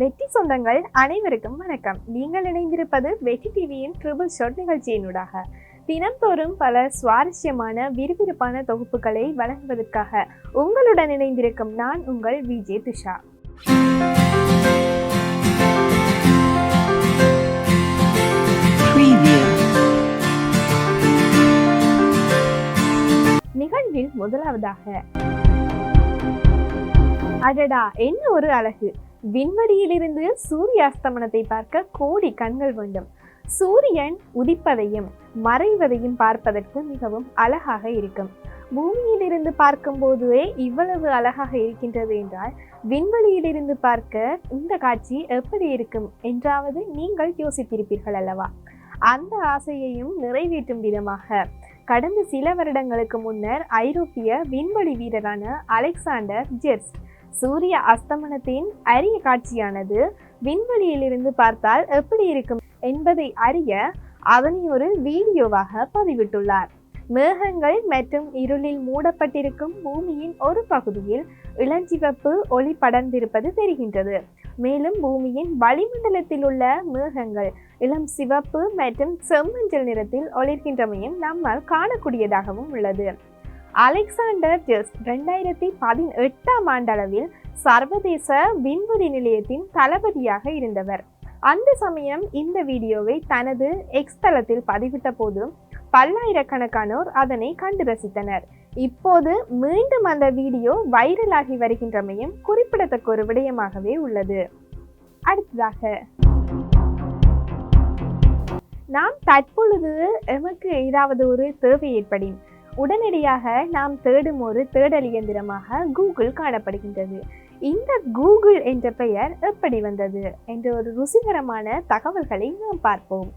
வெற்றி சொந்தங்கள் அனைவருக்கும் வணக்கம். நீங்கள் இணைந்திருப்பது வெற்றி டிவியின் ட்ரிபிள் ஷாட் நிகழ்ச்சியினூடாக. தினந்தோறும் பல சுவாரஸ்யமான விறுவிறுப்பான தொகுப்புகளை வழங்குவதற்காக உங்களுடன் இணைந்திருக்கும் நான் உங்கள் விஜய் துஷா. நிகழ்வில் முதலாவதாக. அடடா என்ன ஒரு அழகு. விண்வெளியிலிருந்து சூரிய அஸ்தமனத்தை பார்க்க கோடி கண்கள் வேண்டும். சூரியன் உதிப்பதையும் மறைவதையும் பார்ப்பதற்கு மிகவும் அழகாக இருக்கும். பூமியிலிருந்து பார்க்கும்போதே இவ்வளவு அழகாக இருக்கின்றது என்றால் விண்வெளியிலிருந்து பார்க்க இந்த காட்சி எப்படி இருக்கும் என்றாவது நீங்கள் யோசித்திருப்பீர்கள் அல்லவா? அந்த ஆசையையும் நிறைவேற்றும் விதமாக கடந்த சில வருடங்களுக்கு முன்னர் ஐரோப்பிய விண்வெளி வீரரான அலெக்சாண்டர் ஜெர்ஸ் சூரிய அஸ்தமனத்தின் அரிய காட்சியானது விண்வெளியிலிருந்து பார்த்தால் எப்படி இருக்கும் என்பதை அறிய அதனை ஒரு வீடியோவாக பதிவிட்டுள்ளார். மேகங்கள் மற்றும் இருளில் மூடப்பட்டிருக்கும் பூமியின் ஒரு பகுதியில் இளஞ்சிவப்பு ஒளி படர்ந்திருப்பது தெரிகின்றது. மேலும் பூமியின் வளிமண்டலத்தில் உள்ள மேகங்கள் இளம் சிவப்பு மற்றும் செம்மஞ்சள் நிறத்தில் ஒளிர்கின்றமையும் நம்மால் காணக்கூடியதாகவும் உள்ளது. அலெக்சாண்டர் ஜெஸ் ரெண்டாயிரத்தி பதினெட்டாம் ஆண்டளவில் சர்வதேச விண்வெளி நிலையத்தின் தளபதியாக இருந்தவர். அந்த சமயம் இந்த வீடியோவை தனது எக்ஸ் தளத்தில் பதிவிட்ட போது பல்லாயிரக்கணக்கானோர் அதனை கண்டு ரசித்தனர். இப்போது மீண்டும் அந்த வீடியோ வைரலாகி வருகின்றமையும் குறிப்பிடத்தக்க ஒரு விடயமாகவே உள்ளது. அடுத்ததாக நாம் தற்பொழுது எமக்கு ஏதாவது ஒரு தேவை ஏற்படின் உடனடியாக நாம் தேடும் ஒரு தேடல் இயந்திரமாக கூகுள் காணப்படுகின்றது. இந்த கூகுள் என்ற பெயர் எப்படி வந்தது என்ற ஒரு ருசிகரமான தகவல்களை நாம் பார்ப்போம்.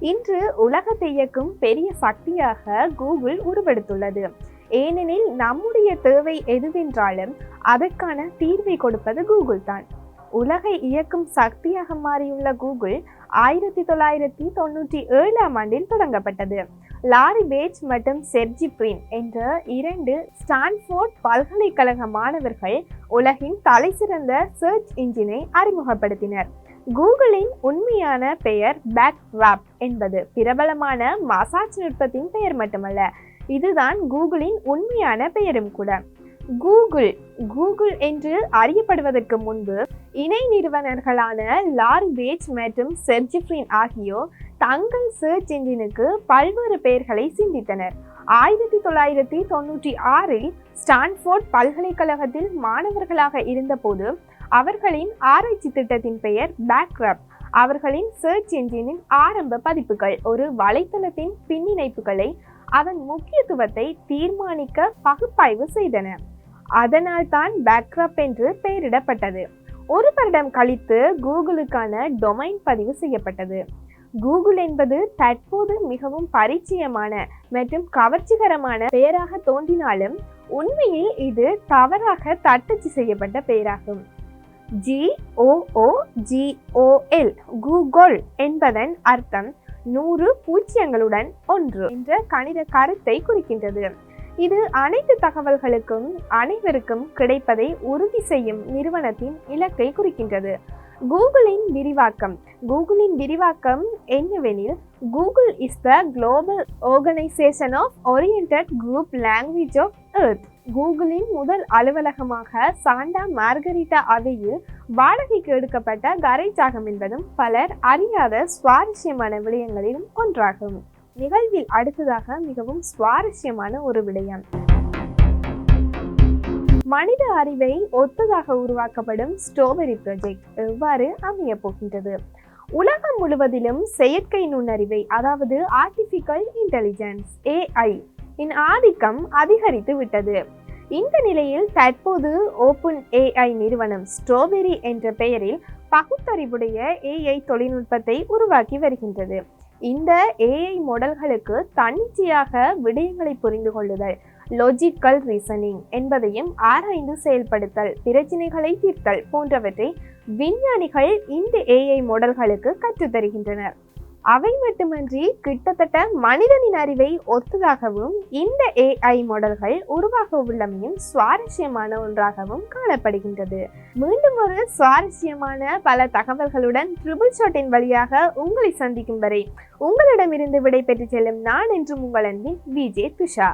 இன்று உலகத்தை இயக்கும் பெரிய சக்தியாக கூகுள் உருவெடுத்துள்ளது. ஏனெனில் நம்முடைய தேவை எதுவென்றாலும் அதற்கான தீர்வை கொடுப்பது கூகுள் தான். உலகை இயக்கும் சக்தியாக மாறியுள்ள கூகுள் ஆயிரத்தி தொள்ளாயிரத்தி தொண்ணூற்றி ஏழாம் ஆண்டில் தொடங்கப்பட்டது. லாரி பேஜ் மற்றும் செர்ஜி பிரின் என்ற இரண்டு ஸ்டான்ஃபோர்ட் பல்கலைக்கழக மாணவர்கள் உலகின் தலைசிறந்த சர்ச் இன்ஜினை அறிமுகப்படுத்தினர். கூகுளின் உண்மையான பெயர் பேக் ராப் என்பது பிரபலமான மசாஜ் நுட்பத்தின் பெயர் மட்டுமல்ல இதுதான் கூகுளின் உண்மையான பெயரும் கூட. கூகுள் கூகுள் என்று அறியப்படுவதற்கு முன்பு இணை நிறுவனர்களான லாரி பேஜ் மற்றும் செர்ஜிஃப்ரின் ஆகியோர் தங்கள் சர்ச் என்ஜினுக்கு பல்வேறு பெயர்களை சிந்தித்தனர். ஆயிரத்தி தொள்ளாயிரத்தி தொண்ணூற்றி ஆறில் ஸ்டான்ஃபோர்ட் பல்கலைக்கழகத்தில் மாணவர்களாக இருந்தபோது அவர்களின் ஆராய்ச்சி திட்டத்தின் பெயர் பேக்ரப். அவர்களின் சர்ச் என்ஜினின் ஆரம்ப பதிப்புகள் ஒரு வலைத்தளத்தின் பின்னிணைப்புகளை அதன் முக்கியத்துவத்தை தீர்மானிக்க பகுப்பாய்வு செய்தன. அதனால் தான் பேக்ரப் என்று பெயரிடப்பட்டது. ஒரு வருடம் கழித்து கூகுளுக்கான டொமைன் பதிவு செய்யப்பட்டது. கூகுள் என்பது தற்போது மிகவும் பரிச்சயமான மற்றும் கவர்ச்சிகரமான பெயராக தோன்றினாலும் உண்மையில் இது தவறாக தட்டச்சு செய்யப்பட்ட பெயராகும். ஜி ஜிஓஎல் கூகுள் என்பதன் அர்த்தம் நூறு பூஜ்ஜியங்களுடன் ஒன்று என்ற கணித கருத்தை குறிக்கின்றது. இது அனைத்து தகவல்களுக்கும் அனைவருக்கும் கிடைப்பதை உறுதி செய்யும் நிறுவனத்தின் இலக்கை குறிக்கின்றது. கூகுளின் விரிவாக்கம். கூகுளின் விரிவாக்கம் என்னவெனில் Google is the global organization of oriented group language of earth கூகுளின் முதல் அலுவலகமாக சாண்டா மார்கரிட்டா அவையில் வாடகைக்கு எடுக்கப்பட்ட கரைச்சாகம் என்பதும் பலர் அறியாத சுவாரஸ்யமான விடயங்களிலும் ஒன்றாகும். நிகழ்வில் அடுத்ததாக மிகவும் சுவாரஸ்யமான ஒரு விடயம். மனித அறிவை ஒத்ததாக உருவாக்கப்படும் ஸ்ட்ராபெரி ப்ராஜெக்ட் எவ்வாறு அமைய போகின்றது? உலகம் முழுவதிலும் செயற்கை நுண்ணறிவை அதாவது ஆர்டிபிஷியல் இன்டெலிஜென்ஸ் ஏஐ இன் ஆதிக்கம் அதிகரித்து விட்டது. இந்த நிலையில் தற்போது ஓப்பன் ஏஐ நிறுவனம் ஸ்ட்ராபெரி என்ற பெயரில் பகுத்தறிவுடைய ஏஐ தொழில்நுட்பத்தை உருவாக்கி வருகின்றது. இந்த ஏஐ மாடல்களுக்கு தன்னிச்சையாக விடயங்களை புரிந்து கொள்ளுதல் லொஜிக்கல் ரீசனிங் என்பதையும் ஆராய்ந்து செயல்படுத்தல் பிரச்சினைகளை தீர்த்தல் போன்றவற்றை விஞ்ஞானிகள் இந்த ஏஐ மாடல்களுக்கு கற்றுத்தருகின்றனர். அவை மட்டுமன்றி கிட்டத்தட்ட மனிதனின் அறிவை ஒத்ததாகவும் இந்த ஏஐ மாடல்கள் உருவாக உள்ளமையும் சுவாரஸ்யமான ஒன்றாகவும் காணப்படுகின்றது. மீண்டும் ஒரு சுவாரஸ்யமான பல தகவல்களுடன் ட்ரிபிள் ஷாட்டின் வழியாக உங்களை சந்திக்கும் வரை உங்களிடமிருந்து விடை பெற்று செல்லும் நான் என்றும் உங்கள் அன்பின் விஜே துஷா.